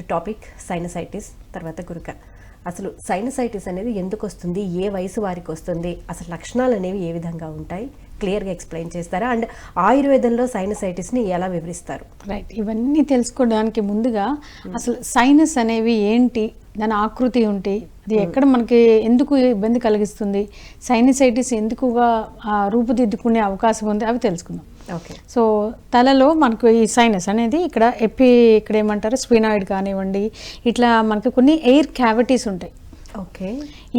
Topic sinusitis తర్వాత గురుక. అసలు sinusitis అనేది ఎందుకు వస్తుంది? ఏ వయసు వారికి వస్తుంది? అసలు లక్షణాలు అనేవి ఏ విధంగా ఉంటాయి? క్లియర్గా ఎక్స్ప్లెయిన్ చేస్తారా? అండ్ ఆయుర్వేదంలో సైనసైటిస్ని ఎలా వివరిస్తారు? రైట్. ఇవన్నీ తెలుసుకోవడానికి ముందుగా అసలు సైనస్ అనేవి ఏంటి? దాని ఆకృతి ఏంటి? అది ఎక్కడ మనకి ఎందుకు ఇబ్బంది కలిగిస్తుంది? సైనసైటిస్ ఎందుకుగా రూపుదిద్దుకునే అవకాశం ఉంది? అవి తెలుసుకుందాం. సో తలలో మనకు ఈ సైనస్ అనేది ఇక్కడ ఎపి ఇక్కడ ఏమంటారు? స్పినాయిడ్ కానివ్వండి ఇట్లా మనకి కొన్ని ఎయిర్ క్యావిటీస్ ఉంటాయి. ఓకే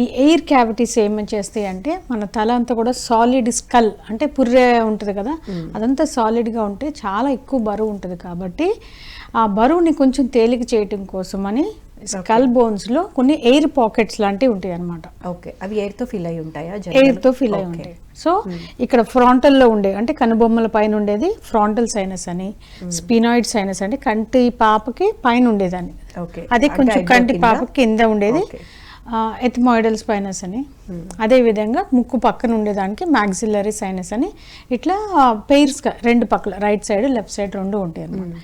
ఈ ఎయిర్ క్యావిటీస్ ఏమని చేస్తాయి అంటే మన తల అంతా కూడా సాలిడ్ స్కల్ అంటే పుర్రె ఉంటుంది కదా అదంతా సాలిడ్గా ఉంటే చాలా ఎక్కువ బరువు ఉంటుంది కాబట్టి ఆ బరువుని కొంచెం తేలిక చేయటం కోసమని స్కల్ బోన్స్లో కొన్ని ఎయిర్ పాకెట్స్ లాంటివి ఉంటాయి అన్నమాట ఓకే అవి ఎయిర్తో ఫిల్ అయి ఉంటాయా? ఎయిర్తో ఫిల్ అయి ఉంటాయి. సో ఇక్కడ ఫ్రాంటల్లో ఉండే అంటే కనుబొమ్మల పైన ఉండేది ఫ్రాంటల్ సైనస్ అని స్పినాయిడ్ సైనస్ అంటే కంటి పాపకి పైన ఉండేదాన్ని. ఓకే అదే కొంచెం కంటి? పాప కింద ఉండేది. ఎథమాయిడల్ స్పైనస్ అని. అదే విధంగా ముక్కు పక్కన ఉండేదానికి మ్యాక్సిలరీ సైనస్ అని. ఇట్లా పెయిర్స్గా రెండు పక్కల రైట్ సైడ్ లెఫ్ట్ సైడ్ రెండు ఉంటాయి అన్నమాట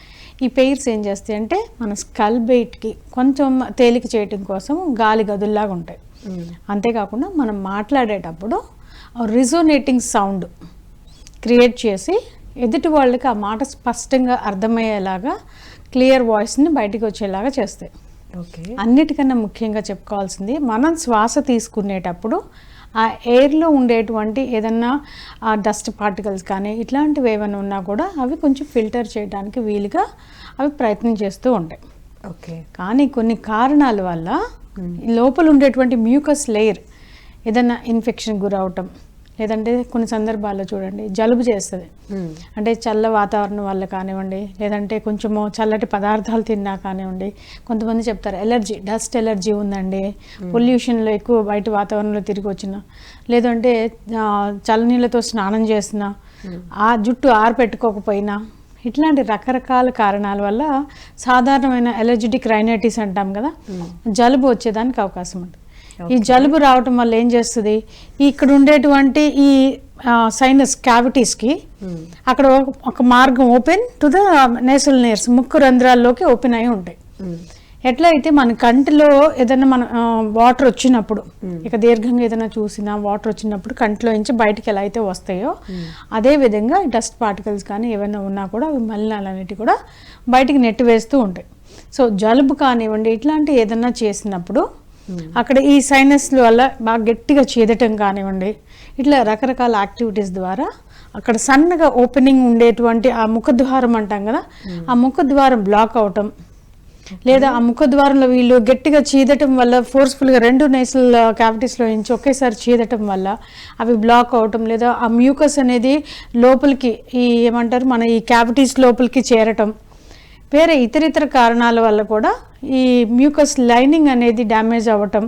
ఈ పెయిర్స్ ఏం చేస్తాయి అంటే మన స్కల్ బెయిట్కి కొంచెం తేలిక చేయటం కోసం గాలి గదుల్లాగా ఉంటాయి. మ్మ్. అంతేకాకుండా మనం మాట్లాడేటప్పుడు రిజోనేటింగ్ సౌండ్ క్రియేట్ చేసి ఎదుటి వాళ్ళకి ఆ మాట స్పష్టంగా అర్థమయ్యేలాగా క్లియర్ వాయిస్ని బయటికి వచ్చేలాగా చేస్తాయి. ఓకే. అన్నిటికన్నా ముఖ్యంగా చెప్పుకోవాల్సింది మనం శ్వాస తీసుకునేటప్పుడు ఆ ఎయిర్లో ఉండేటువంటి ఏదన్నా ఆ డస్ట్ పార్టికల్స్ కానీ ఇట్లాంటివి ఏమైనా ఉన్నా కూడా అవి కొంచెం ఫిల్టర్ చేయడానికి వీలుగా అవి ప్రయత్నం చేస్తూ ఉంటాయి. ఓకే. కానీ కొన్ని కారణాల వల్ల లోపల ఉండేటువంటి మ్యూకస్ లేయర్ ఏదైనా ఇన్ఫెక్షన్ గురవటం లేదంటే కొన్ని సందర్భాల్లో చూడండి జలుబు చేస్తుంది. అంటే చల్ల వాతావరణం వల్ల కానివ్వండి లేదంటే కొంచెము చల్లటి పదార్థాలు తిన్నా కానివ్వండి కొంతమంది చెప్తారు ఎలర్జీ డస్ట్ ఎలర్జీ ఉందండి. పొల్యూషన్లో ఎక్కువ బయట వాతావరణంలో తిరిగి వచ్చిన లేదంటే చల్లనీళ్ళతో స్నానం చేసిన ఆ జుట్టు ఆరపెట్టుకోకపోయినా ఇట్లాంటి రకరకాల కారణాల వల్ల సాధారణమైన ఎలర్జెటిక్ రైనైటిస్ అంటాం కదా జలుబు వచ్చేదానికి అవకాశం ఉంటుంది. ఈ జలుబు రావటం వల్ల ఏం చేస్తుంది? ఇక్కడ ఉండేటువంటి ఈ సైనస్ క్యావిటీస్కి మ్మ్. అక్కడ ఒక- మార్గం open to the nasal nares ముక్కు రంధ్రాల్లోకి ఓపెన్ అయి ఉంటాయి. మ్మ్. ఎట్లా అయితే మన కంటిలో ఏదైనా మన వాటర్ వచ్చినప్పుడు ఇక దీర్ఘంగా ఏదైనా చూసినా వాటర్ వచ్చినప్పుడు కంటిలో నుంచి బయటికి ఎలా అయితే వస్తాయో అదే విధంగా డస్ట్ పార్టికల్స్ కానీ ఏమైనా ఉన్నా కూడా అవి మలినాలన్నిటి కూడా బయటికి నెట్టివేస్తూ ఉంటాయి. సో జలుబు కానివ్వండి ఇట్లాంటి ఏదైనా చేసినప్పుడు అక్కడ ఈ సైనస్ వల్ల బాగా గట్టిగా చీదటం కానివ్వండి ఇట్లా రకరకాల యాక్టివిటీస్ ద్వారా అక్కడ సన్నగా ఓపెనింగ్ ఉండేటువంటి ఆ ముఖద్వారం అంటాం కదా ఆ ముఖద్వారం బ్లాక్ అవటం లేదా ఆ ముఖద్వారంలో వీళ్ళు గట్టిగా చీదటం వల్ల ఫోర్స్ఫుల్గా రెండు నేసల్ క్యావిటీస్లో నుంచి ఒకేసారి చీదటం వల్ల అవి బ్లాక్ అవటం లేదా ఆ మ్యూకస్ అనేది లోపలికి ఈ ఏమంటారు మన ఈ క్యావిటీస్ లోపలికి చేరటం వేరే ఇతరితర కారణాల వల్ల కూడా ఈ మ్యూకస్ లైనింగ్ అనేది డ్యామేజ్ అవ్వటం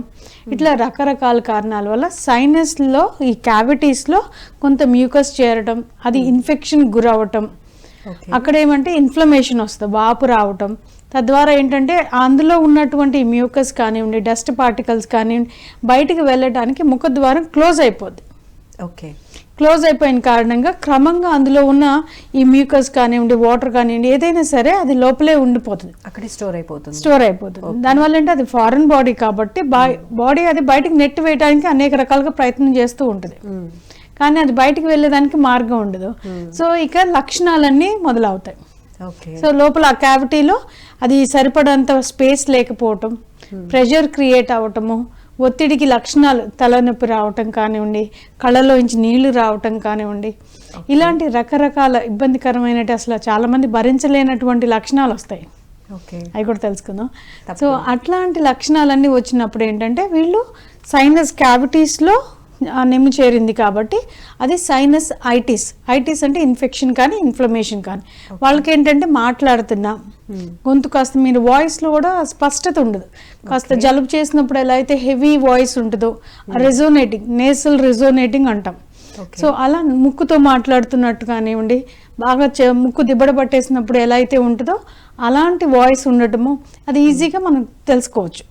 ఇట్లా రకరకాల కారణాల వల్ల సైనస్లో ఈ క్యావిటీస్లో కొంత మ్యూకస్ చేరటం అది ఇన్ఫెక్షన్ గురవటం ఓకే అక్కడ ఏమంటే ఇన్ఫ్లమేషన్ వస్తుంది వాపు రావటం. తద్వారా ఏంటంటే అందులో ఉన్నటువంటి మ్యూకస్ కానివ్వండి డస్ట్ పార్టికల్స్ కానివ్వండి బయటికి వెళ్ళడానికి ముఖద్వారం క్లోజ్ అయిపోద్ది. ఓకే క్లోజ్ అయిపోయిన కారణంగా క్రమంగా అందులో ఉన్న ఈ మ్యూకస్ కానివ్వండి వాటర్ కానివ్వండి ఏదైనా సరే అది లోపలే ఉండిపోతుంది. అక్కడే స్టోర్ అయిపోతుంది. స్టోర్ అయిపోతుంది. దానివల్ల అంటే అది ఫారెన్ బాడీ కాబట్టి బాడీ అది బయటికి నెట్ వేయడానికి అనేక రకాలుగా ప్రయత్నం చేస్తూ ఉంటుంది. మ్మ్. కానీ అది బయటికి వెళ్ళేదానికి మార్గం ఉండదు. సో ఇక లక్షణాలన్నీ మొదలవుతాయి. సో లోపల ఆ క్యావిటీలో అది సరిపడంత స్పేస్ లేకపోవటం ప్రెషర్ క్రియేట్ అవ్వటము ఒత్తిడికి లక్షణాలు తలనొప్పి రావటం కానివ్వండి కళ్ళలోంచి నీళ్ళు రావటం కానివ్వండి. ఇలాంటి రకరకాల ఇబ్బందికరమైన అసలు చాలామంది భరించలేనటువంటి లక్షణాలు వస్తాయి. ఓకే. అవి కూడా తెలుసుకుందాం. సో అట్లాంటి లక్షణాలన్నీ వచ్చినప్పుడు ఏంటంటే వీళ్ళు సైనస్ క్యావిటీస్లో నిమ్ము చేరింది కాబట్టి అది సైనస్ ఐటిస్ ఐటిస్ అంటే ఇన్ఫెక్షన్ కానీ ఇన్ఫ్లమేషన్ కానీ. వాళ్ళకి ఏంటంటే మాట్లాడుతున్నా. గొంతు కాస్త మీరు వాయిస్లో కూడా స్పష్టత ఉండదు. కాస్త జలుబు చేసినప్పుడు ఎలా అయితే హెవీ వాయిస్ ఉంటుందో రెజోనేటింగ్ నేసల్ రెజోనేటింగ్ అంటాం. సో అలా ముక్కుతో మాట్లాడుతున్నట్టు కానివ్వండి బాగా ముక్కు దిబ్బడ పట్టేసినప్పుడు ఎలా అయితే ఉంటుందో అలాంటి వాయిస్ ఉండటము అది ఈజీగా మనం తెలుసుకోవచ్చు.